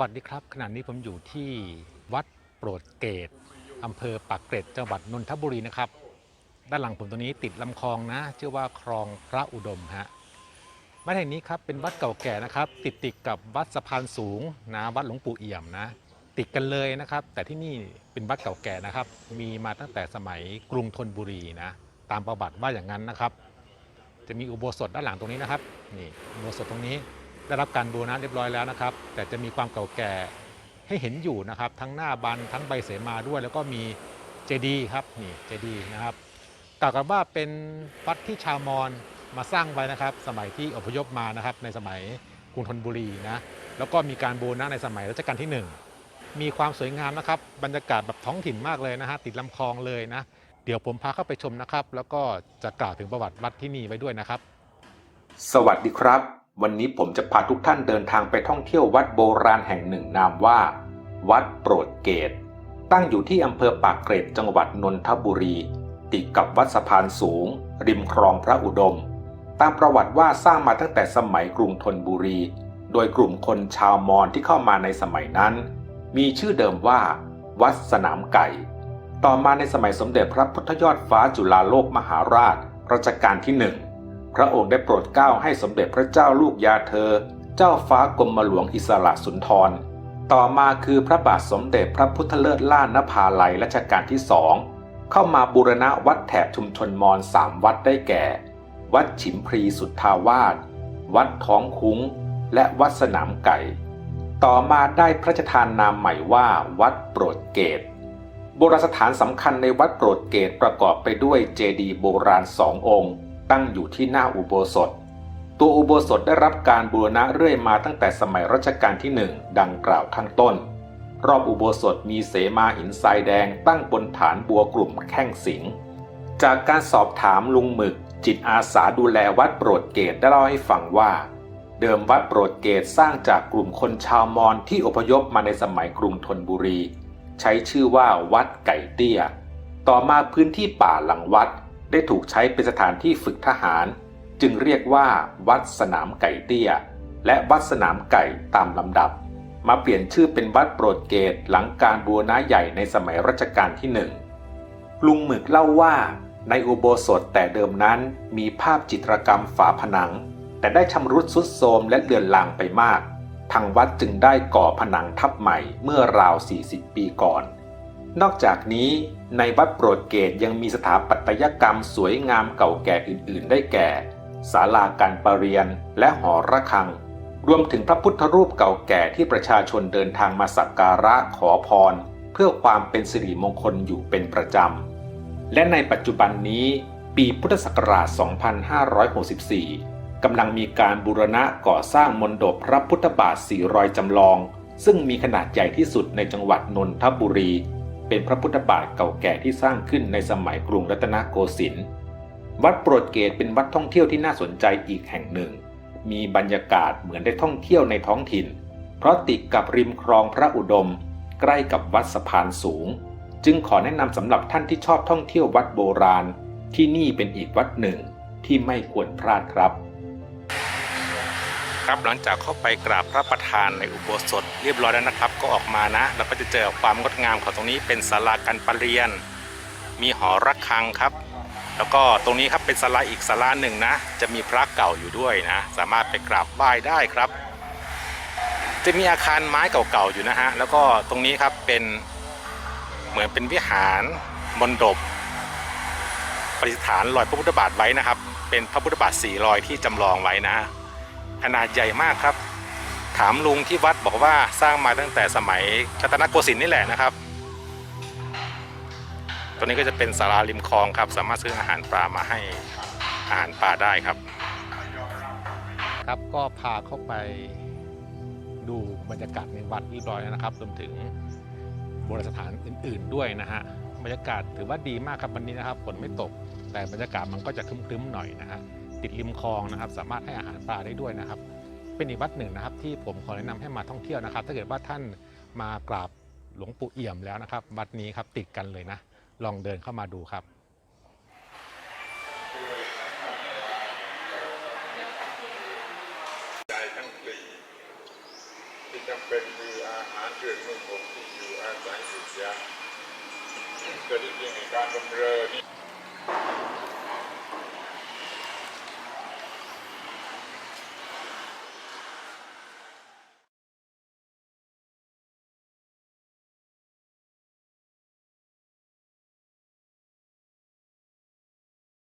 วัสดีครับขณะนี้ผมอยู่ที่วัดโปรดเกตอำเภอปากเกร็ดจังหวัดนนทบุรีนะครับ ด้านหลังผมตรงนี้ติดลำคลองนะชื่อว่าคลองพระอุดมฮะวัดแห่งนี้ครับเป็นวัดเก่าแก่นะครับ ติดติดกับวัดสะพานสูงนะวัดหลวงปู่เอี่ยมนะ ติดกันเลยนะครับ แต่ที่นี่เป็นวัดเก่าแก่นะครับ มีมาตั้งแต่สมัยกรุงธนบุรีนะตามประวัติว่าอย่างนั้นนะครับ จะมีอุโบสถด้านหลังตรงนี้นะครับนี่อุโบสถตรงนี้ ได้รับการบูรณะเรียบร้อยแล้วนะครับ แต่จะมีความเก่าแก่ให้เห็นอยู่นะครับ ทั้งหน้าบันทั้งใบเสมาด้วย แล้วก็มีเจดีครับนี่เจดีนะครับกล่าวกันว่าเป็นวัดที่ชาวมอญมาสร้างไว้นะครับ สมัยที่อพยพมานะครับ ในสมัยกรุงธนบุรีนะแล้วก็มีการบูรณะในสมัยรัชกาลที่หนึ่งมีความสวยงามนะครับ บรรยากาศแบบท้องถิ่นมากเลยนะฮะติดลำคลองเลยนะเดี๋ยวผมพาเข้าไปชมนะครับ แล้วก็จะกล่าวถึงประวัติวัดที่นี่ไว้ด้วยนะครับ สวัสดีครับ วันนี้ผมจะพาทุกท่านเดินทางไปท่องเที่ยววัดโบราณแห่งหนึ่งนามว่า วัดโปรดเกต ตั้งอยู่ที่อำเภอปากเกร็ดจังหวัดนนทบุรี ติดกับวัดสะพานสูง ริมคลองพระอุดม ตามประวัติว่าสร้างมาตั้งแต่สมัยกรุงธนบุรี โดยกลุ่มคนชาวมอญที่เข้ามาในสมัยนั้น มีชื่อเดิมว่า วัดสนามไก่ ต่อมาในสมัยสมเด็จพระพุทธยอดฟ้าจุฬาโลกมหาราชรัชกาลที่หนึ่ง พระองค์ได้โปรดเกล้าให้สมเด็จพระเจ้าลูกยาเธอ เจ้าฟ้ากรมหลวงอิสระสุนทร ต่อมาคือพระบาทสมเด็จพระพุทธเลิศล่านภาลัยรัชกาลที่สองเข้ามาบูรณะวัดแถบชุมชนมอญสามวัดได้แก่ วัดฉิมพรีสุทธาวาสวัดท้องคุ้ง และวัดสนามไก่ ต่อมาได้พระราชทานนามใหม่ว่าวัดโปรดเกตโบราณสถานสำคัญในวัดโปรดเกตประกอบไปด้วยเจดีย์โบราณสององค์ ตั้งอยู่ที่หน้าอุโบสถ ตัวอุโบสถได้รับการบูรณะเรื่อยมาตั้งแต่สมัยรัชกาลที่หนึ่งดังกล่าวข้างต้น รอบอุโบสถมีเสมาหินทรายแดงตั้งบนฐานบัวกลุ่มแข้งสิง จากการสอบถามลุงหมึก จิตอาสาดูแลวัดโปรดเกตได้เล่าให้ฟังว่า เดิมวัดโปรดเกตสร้างจากกลุ่มคนชาวมอญที่อพยพมาในสมัยกรุงธนบุรี ใช้ชื่อว่าวัดไก่เตี้ย ต่อมาพื้นที่ป่าหลังวัด ได้ถูกใช้เป็นสถานที่ฝึกทหาร จึงเรียกว่า วัดสนามไก่เตี้ย และวัดสนามไก่ตามลำดับ มาเปลี่ยนชื่อเป็นวัดโปรดเกตหลังการบูรณะใหญ่ในสมัยรัชกาลที่หนึ่งลุงหมึกเล่าว่า ในอุโบสถแต่เดิมนั้นมีภาพจิตรกรรมฝาผนัง แต่ได้ชำรุดทรุดโทรมและเลือนลางไปมาก ทางวัดจึงได้ก่อผนังทับใหม่เมื่อราว 40 ปีก่อน นอกจากนี้ในวัดโปรดเกตยังมีสถาปัตยกรรมสวยงามเก่าแก่อื่น ๆ ได้แก่ศาลาการประเรียนและหอระฆัง รวมถึงพระพุทธรูปเก่าแก่ที่ประชาชนเดินทางมาสักการะขอพร เพื่อความเป็นสิริมงคลอยู่เป็นประจำ และในปัจจุบันนี้ปีพุทธศักราช 2564 กำลังมีการบูรณะก่อสร้างมณฑปพระพุทธบาทสี่รอยจำลอง ซึ่งมีขนาดใหญ่ที่สุดในจังหวัดนนทบุรี เป็นพระพุทธบาทเก่าแก่ที่สร้างขึ้นในสมัยกรุงรัตนโกสินทร์ วัดโปรดเกตเป็นวัดท่องเที่ยวที่น่าสนใจอีกแห่งหนึ่ง มีบรรยากาศเหมือนได้ท่องเที่ยวในท้องถิ่น เพราะติดกับริมคลองพระอุดม ใกล้กับวัดสะพานสูง จึงขอแนะนำสำหรับท่านที่ชอบท่องเที่ยววัดโบราณ ที่นี่เป็นอีกวัดหนึ่งที่ไม่ควรพลาดครับครับหลังจากเข้าไปกราบพระประธานในอุโบสถเรียบร้อยแล้วนะครับ ก็ออกมานะ เราก็จะเจอความงดงามของตรงนี้เป็นศาลาการประเรียน มีหอระฆังครับ แล้วก็ตรงนี้ครับเป็นศาลาอีกศาลาหนึ่งนะ จะมีพระเก่าอยู่ด้วยนะ สามารถไปกราบไหว้ได้ครับ จะมีอาคารไม้เก่าๆอยู่นะฮะ แล้วก็ตรงนี้ครับเป็นเหมือนเป็นวิหารมณฑปประดิษฐานรอยพระพุทธบาทไว้นะครับ เป็นพระพุทธบาทสี่รอยที่จำลองไว้นะฮะขนาดใหญ่มากครับ ถามลุงที่วัดบอกว่าสร้างมาตั้งแต่สมัยรัตนโกสินทร์นี่แหละนะครับตัวนี้ก็จะเป็นศาลาริมคลองครับ สามารถซื้ออาหารปลามาให้อาหารปลาได้ครับ ครับก็พาเข้าไปดูบรรยากาศในวัดเรียบร้อยแล้วนะครับรวมถึงโบราณสถานอื่น ๆด้วยนะฮะบรรยากาศถือว่าดีมากครับวันนี้นะครับฝนไม่ตก แต่บรรยากาศมันก็จะครึ้มๆหน่อยนะฮะติดริมคลองนะครับ สามารถให้อาหารปลาได้ด้วยนะครับ เป็นอีกวัดหนึ่งนะครับ ที่ผมขอแนะนำให้มาท่องเที่ยวนะครับ ถ้าเกิดว่าท่านมากราบหลวงปู่เอี่ยมแล้วนะครับ วัดนี้ครับติดกันเลยนะ ลองเดินเข้ามาดูครับใจทั้งปีที่จำเป็นคืออาหารเครื่องนุ่งห่มที่อยู่อาศัยสุดยาเกิดที่จริงในการบำเรอนี่